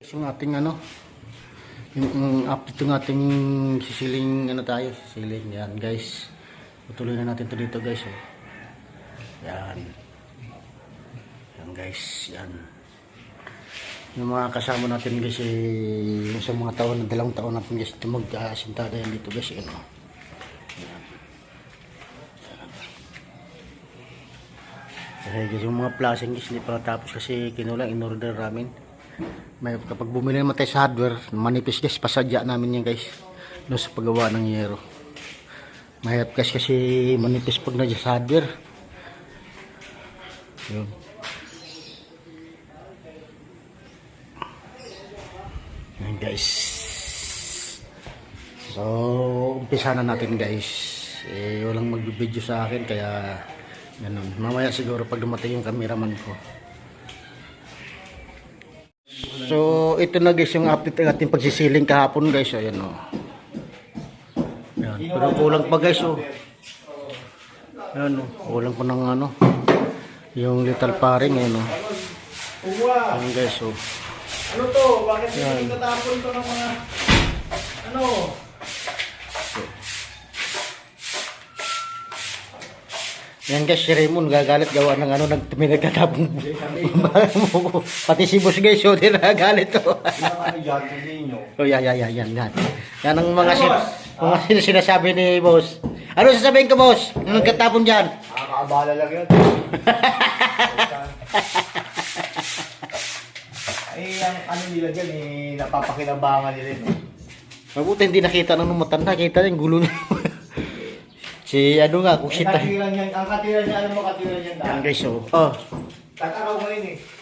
Yung ating ano, yung, yung update yung ating sisiling ano tayo, sisiling yan guys. Tutuloy na natin to dito guys. Oh. Yan. Yan guys, yan. Yung mga kasama natin guys, eh, sa mga taon, dalawang taon natin guys, mag-asintada yan dito guys. Yan, oh. Yan. Kasi guys, yung mga flashing guys, hindi pa natapos kasi kinulang in order namin. May kapag bumili naman tayo sa hardware, manipis guys, pasadya namin yan guys. No, sa paggawa ng yero. Mahirap guys kasi manipis pag na sa hardware. Yun. Yan guys. So, umpisa na natin guys. Eh, walang mag-video sa akin kaya ganun. Mamaya siguro pag dumating yung cameraman ko. So, ito na guys yung update ng ating pagsisiling kahapon guys. Ayan o. Ayan. Pero kulang pa guys o. Ayan o. Kulang pa ng ano. Yung little paring ayan o. Ayan guys o. Ano to? Bakit hindi tatapon to ng mga... Ano? Yan guys, si Raymond gagalit gawa ng ano, nag may nagtatapong Pati si boss guys, so din nagagalit to. Ano ninyo? oh, yan, yan, yan, yan, yan. Yan ang mga, sin mga sin- sinasabi ni boss. Ano sasabihin ko boss? Yung nagtatapon dyan? Nakakaabala lang yun. Ay, ang ano nila dyan, eh, napapakinabangan nila yun. Mabuti hindi nakita ng matanda, kita yung gulo niya. si ano nga, kung Ang sita. katiran niyan, ang katiran niya, alam mo katiran niyan Yan guys, oh. Oh, Tatakaw mo yun eh.